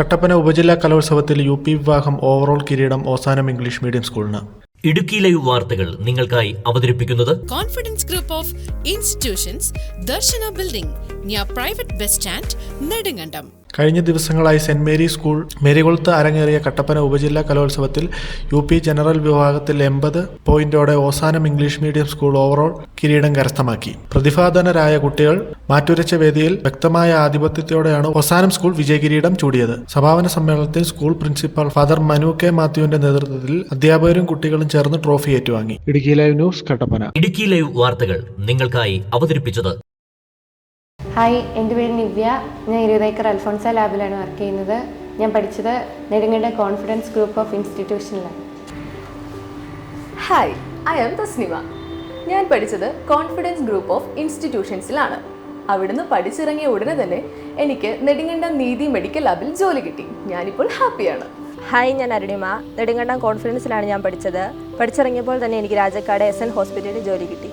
കട്ടപ്പന ഉപജില്ലാ കലോത്സവത്തിൽ U P വിഭാഗം ഓവറോൾ കിരീടം ഓസാനം ഇംഗ്ലീഷ് മീഡിയം സ്കൂളിന്. ഇടുക്കി ലൈവ് വാർത്തകൾ നിങ്ങൾക്കായി അവതരിപ്പിക്കുന്നത് confidence group of institutions Darshana Building, near private bus stand Nedingandam. കഴിഞ്ഞ ദിവസങ്ങളായി സെന്റ് മേരി സ്കൂൾ മേരികുളത്ത് അരങ്ങേറിയ കട്ടപ്പന ഉപജില്ലാ കലോത്സവത്തിൽ യു പി ജനറൽ വിഭാഗത്തിൽ എൺപത് പോയിന്റോടെ Ozanam English medium school overall കിരീടം കരസ്ഥമാക്കി. പ്രതിഭാധനരായ കുട്ടികൾ മാറ്റുരച്ച വേദിയിൽ വ്യക്തമായ ആധിപത്യത്തോടെയാണ് ഓസാനം സ്കൂൾ വിജയകിരീടം ചൂടിയത്. സമാപന സമ്മേളനത്തിൽ school principal father Manu K മാത്യുവിന്റെ നേതൃത്വത്തിൽ അധ്യാപകരും കുട്ടികളും ചേർന്ന് ട്രോഫി ഏറ്റുവാങ്ങി. Idukki live news Kattappana. Idukki live വാർത്തകൾ നിങ്ങൾക്കായി അവതരിപ്പിച്ചത് ഹായ് എന്റെ പേര് നിവ്യ. ഞാൻ ഇരുപതേക്കർ അൽഫോൺസ ലാബിലാണ് വർക്ക് ചെയ്യുന്നത്. ഞാൻ പഠിച്ചത് നെടുങ്ങയുടെ കോൺഫിഡൻസ് ഗ്രൂപ്പ് ഓഫ് ഇൻസ്റ്റിറ്റ്യൂഷനിലാണ് ഹായ് ഐ ആം തസ്നിമ ഞാൻ പഠിച്ചത് കോൺഫിഡൻസ് ഗ്രൂപ്പ് ഓഫ് ഇൻസ്റ്റിറ്റ്യൂഷൻസിലാണ് അവിടുന്ന് പഠിച്ചിറങ്ങിയ ഉടനെ തന്നെ എനിക്ക് നെടുങ്കണ്ടം നീതി മെഡിക്കൽ ലാബിൽ ജോലി കിട്ടി. ഞാനിപ്പോൾ ഹാപ്പിയാണ് ഹായ് ഞാൻ അരുണിമ. നെടുങ്കണ്ടം കോൺഫിഡൻസിലാണ് ഞാൻ പഠിച്ചത്. പഠിച്ചിറങ്ങിയപ്പോൾ തന്നെ എനിക്ക് രാജക്കാട് എസ് എൻ ഹോസ്പിറ്റലിൽ ജോലി കിട്ടി.